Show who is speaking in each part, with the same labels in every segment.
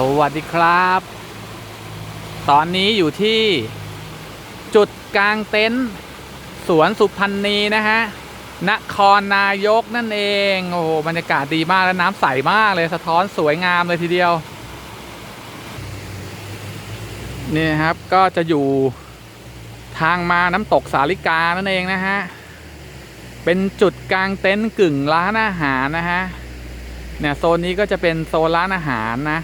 Speaker 1: สวัสดีครับ ตอนนี้อยู่ที่จุดกลางเต็นท์สวนสุพรรณีนะฮะ นครนายกนั่นเอง โอ้โหบรรยากาศดีมากและน้ำใสมากเลยสะท้อนสวยงามเลยทีเดียว นี่ครับก็จะอยู่ทางมาน้ำตกสาลิกานั่นเองนะฮะ เป็นจุดกลางเต็นท์กึ่งร้านอาหารนะฮะเนี่ยโซนนี้ก็จะเป็นโซนร้านอาหารนะ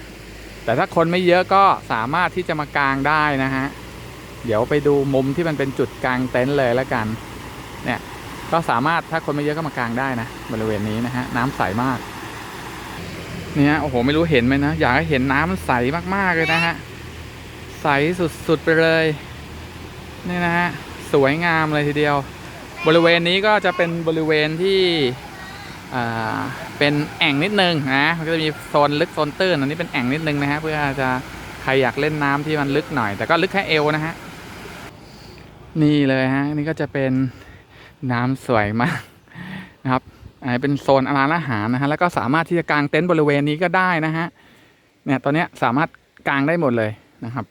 Speaker 1: แต่ถ้าคนไม่เยอะก็สามารถที่จะมากางได้นะฮะ เดี๋ยวไปดูมุมที่มันเป็นจุดกลางเต็นท์เลยแล้วกัน เนี่ยก็สามารถถ้าคนไม่เยอะก็มากางได้นะบริเวณนี้นะฮะน้ำใสมาก เนี่ยโอ้โหไม่รู้เห็นไหมนะอยากให้เห็นน้ำมันใสมากๆเลยนะฮะใสสุดๆไปเลยนี่นะฮะสวยงามเลยทีเดียว บริเวณนี้ก็จะเป็นบริเวณที่ เป็นแอ่งนิดนึงนะมันก็จะมีโซนลึกโซนตื้นอันนี้เป็นแอ่งนิดนึงนะฮะเพื่อจะใครอยากเล่นน้ำที่มันลึกหน่อย แต่ก็ลึกแค่เอวนะฮะนี่เลยฮะนี่ก็จะเป็นน้ำสวยมากนะครับอันนี้เป็นโซนร้านอาหารนะฮะแล้วก็สามารถที่จะกางเต็นท์บริเวณนี้ก็ได้นะฮะเนี่ยตอนนี้สามารถกางได้หมดเลยนะครับ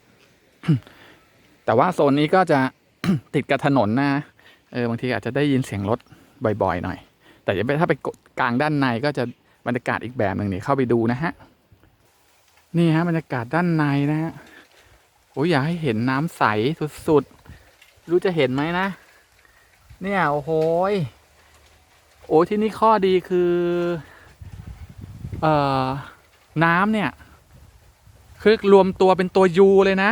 Speaker 1: แต่ว่าโซนนี้ก็จะติดกับถนนนะเออบางทีอาจจะได้ยินเสียงรถบ่อย ๆ หน่อย แต่ถ้าไป กลางด้านในก็จะบรรยากาศอีกแบบหนึ่งนี่เข้าไปดูนะฮะ นี่ฮะบรรยากาศด้านในนะฮะโอ้ยอยากให้เห็นน้ำใสสุดๆ รู้จะเห็นไหมนะ เนี่ยโอ้โหโอ้ที่นี่ข้อดีคือ เอ่อ น้ำเนี่ย คือรวมตัวเป็นตัวยูเลยนะ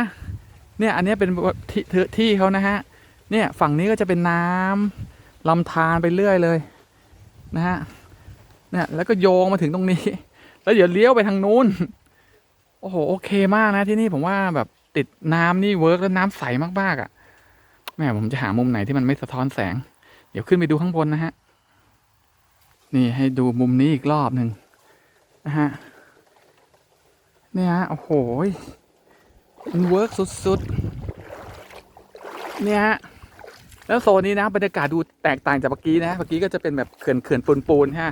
Speaker 1: เนี่ยอันนี้เป็นที่ที่เขานะฮะ เนี่ยฝั่งนี้ก็จะเป็นน้ำลำธารไปเรื่อยเลย นะฮะ เนี่ยแล้วก็โยงมาถึงตรงนี้ แล้วเดี๋ยวเลี้ยวไปทางนู้น โอ้โหโอเคมากนะที่นี่ผมว่าแบบติดน้ำนี่เวิร์กแล้วน้ำใสมากๆอะ่ะแม่ผมจะหามุมไหนที่มันไม่สะท้อนแสง เดี๋ยวขึ้นไปดูข้างบนนะฮะ นี่ให้ดูมุมนี้อีกรอบหนึ่งนะฮะเนี่ยฮะโอ้โหมันเวิร์กสุดๆ เนี่ยฮะแล้วโซนนี้นะบรรยากาศดูแตกต่างจากเมื่อกี้นะ เมื่อกี้ก็จะเป็นแบบเขื่อนเขื่อนปูนปูนๆฮะ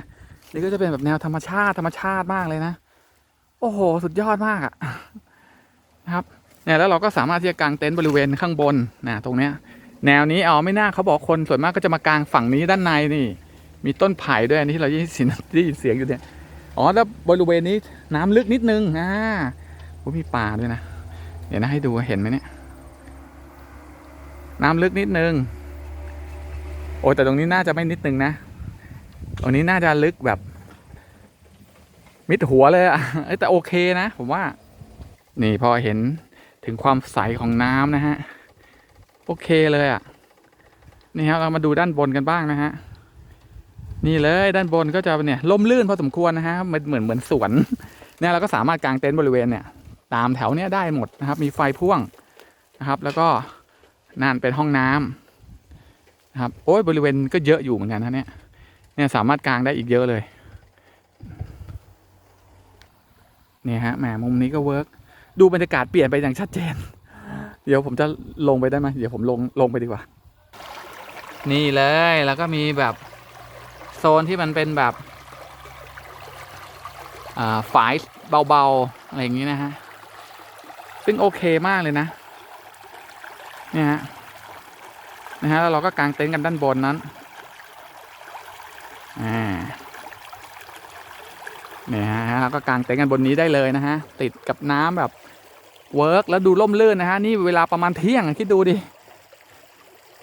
Speaker 1: นี่ก็จะเป็นแบบแนวธรรมชาติธรรมชาติมากเลยนะ โอ้โห สุดยอดมากอะนะครับเนี่ยแล้วเราก็สามารถที่จะกางเต็นท์บริเวณข้างบนนะตรงเนี้ย แนวนี้เอ๋อไม่น่าเขาบอกคนส่วนมากก็จะมากางฝั่งนี้ด้านในนี่ มีต้นไผ่ด้วยอันนี้ที่เราได้ยินเสียงได้ยินเสียงอยู่เนี่ยอ๋อแล้วบริเวณนี้น้ำลึกนิดนึงอ่าโอ้มีป่าด้วยนะเดี๋ยวนะให้ดูเห็นไหมเนี่ย น้ำลึกนิดนึงโอ้แต่ตรงนี้น่าจะไม่นิดนึงนะ ตรงนี้น่าจะลึกแบบ มิดหัวเลยอะแต่โอเคนะ ผมว่า นี่พอเห็นถึงความใสของน้ำนะฮะ โอเคเลยอะนี่ครับเรามาดูด้านบนกันบ้างนะฮะ นี่เลยด้านบนก็จะเนี่ยล่มลื่นพอสมควรนะฮะมันเหมือนเหมือนสวนเนี่ยเราก็สามารถกางเต็นท์บริเวณเนี่ย ตามแถวเนี้ยได้หมดนะครับ มีไฟพ่วงนะครับ แล้วก็นั่นเป็นห้องน้ำนะครับ โอ้ยบริเวณก็เยอะอยู่เหมือนกันนะเนี่ย เนี่ยสามารถกางได้อีกเยอะเลยเนี่ยฮะแหมมุมนี้ก็เวิร์กดูบรรยากาศเปลี่ยนไปอย่างชัดเจน เดี๋ยวผมจะลงไปได้ไหมเดี๋ยวผมลงลงไปดีกว่า นี่เลยแล้วก็มีแบบโซนที่มันเป็นแบบอ่าฝายเบาๆ อะไรอย่างนี้นะฮะ ซึ่งโอเคมากเลยนะ เนี่ยฮะ นะฮะ แล้วเราก็กางเต็นท์กันด้านบนนั้น อ่าเนี่ยฮะเราก็กางเต็นท์กันบนนี้ได้เลยนะฮะ ติดกับน้ำแบบเวิร์กแล้วดูร่มรื่นนะฮะ นี่เวลาประมาณเที่ยงคิดดูดิ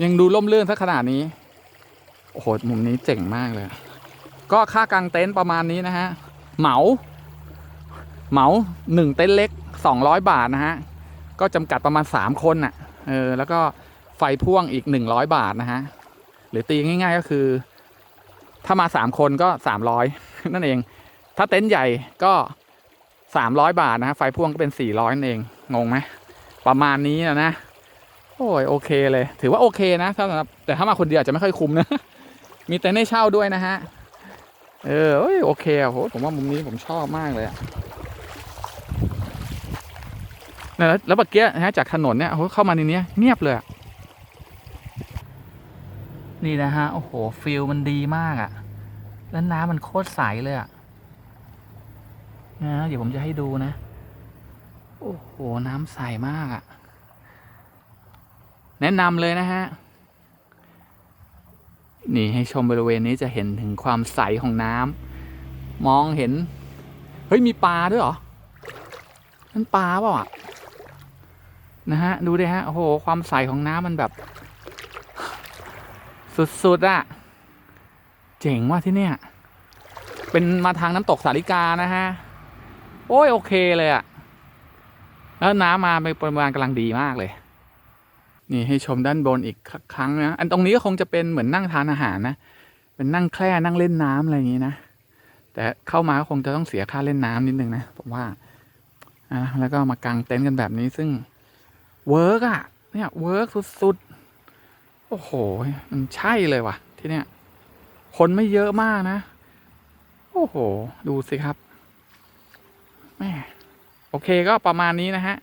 Speaker 1: ยังดูร่มรื่นสักขนาดนี้ โอ้โห มุมนี้เจ๋งมากเลย ก็ค่ากางเต็นท์ประมาณนี้นะฮะ เหมา เหมาหนึ่งเต็นท์เล็กสองร้อยบาทนะฮะ ก็จำกัดประมาณสามคนน่ะ เออ แล้วก็ไฟพ่วงอีกหนึ่งร้อยบาทนะฮะ หรือตีง่ายๆก็คือ ถ้ามาสามคนก็สามร้อยนั่นเอง ถ้าเต็นท์ใหญ่ก็สามร้อยบาทนะฮะไฟพ่วงก็เป็นสี่ร้อยนั่นเอง งงไหมประมาณนี้นะนะโอ้ยโอเคเลย ถือว่าโอเคนะสำหรับแต่ถ้ามาคนเดียวอาจจะไม่ค่อยคุ้มนะ มีเต็นท์ให้เช่าด้วยนะฮะ เออเอ้ยโอเคอะโหผมว่ามุมนี้ผมชอบมากเลยอะแล้วแล้วเมื่อกี้นะฮะจากถนนเนี่ยโอ้โหเข้ามาในนี้เงียบเลยอะ นี่นะฮะ โอ้โห ฟิลมันดีมากอะ่ะ แล้วน้ำมันโคตรใสเลยอะ่ะนะเดี๋ยวผมจะให้ดูนะ โอ้โห น้ำใสมากอะแนะนำเลยนะฮะ นี่ให้ชมบริเวณนี้จะเห็นถึงความใสของน้ำมองเห็น เฮ้ย มีปลาด้วยเหรอ นั่นปลาเปล่าอะ นะฮะ ดูดิฮะ โอ้โห ความใสของน้ำมันแบบ สุดๆอะเจ๋งว่ะที่เนี่ย เป็นมาทางน้ำตกสาลิกานะฮะ โอ้ยโอเคเลยอะแล้วน้ำมาเป็นปริมาณกำลังดีมากเลย นี่ให้ชมด้านบนอีกครั้งนะ อันตรงนี้ก็คงจะเป็นเหมือนนั่งทานอาหารนะ เป็นนั่งแคร่นั่งเล่นน้ำอะไรอย่างนี้นะ แต่เข้ามาก็คงจะต้องเสียค่าเล่นน้ำนิดนึงนะผมว่าอะแล้วก็มากางเต็นท์กันแบบนี้ซึ่งเวิร์กอะเนี่ยเวิร์กสุดๆ โอ้โห มันใช่เลยว่ะ ที่เนี้ย คนไม่เยอะมากนะ โอ้โห ดูสิครับแม่โอเคก็ประมาณนี้นะฮะ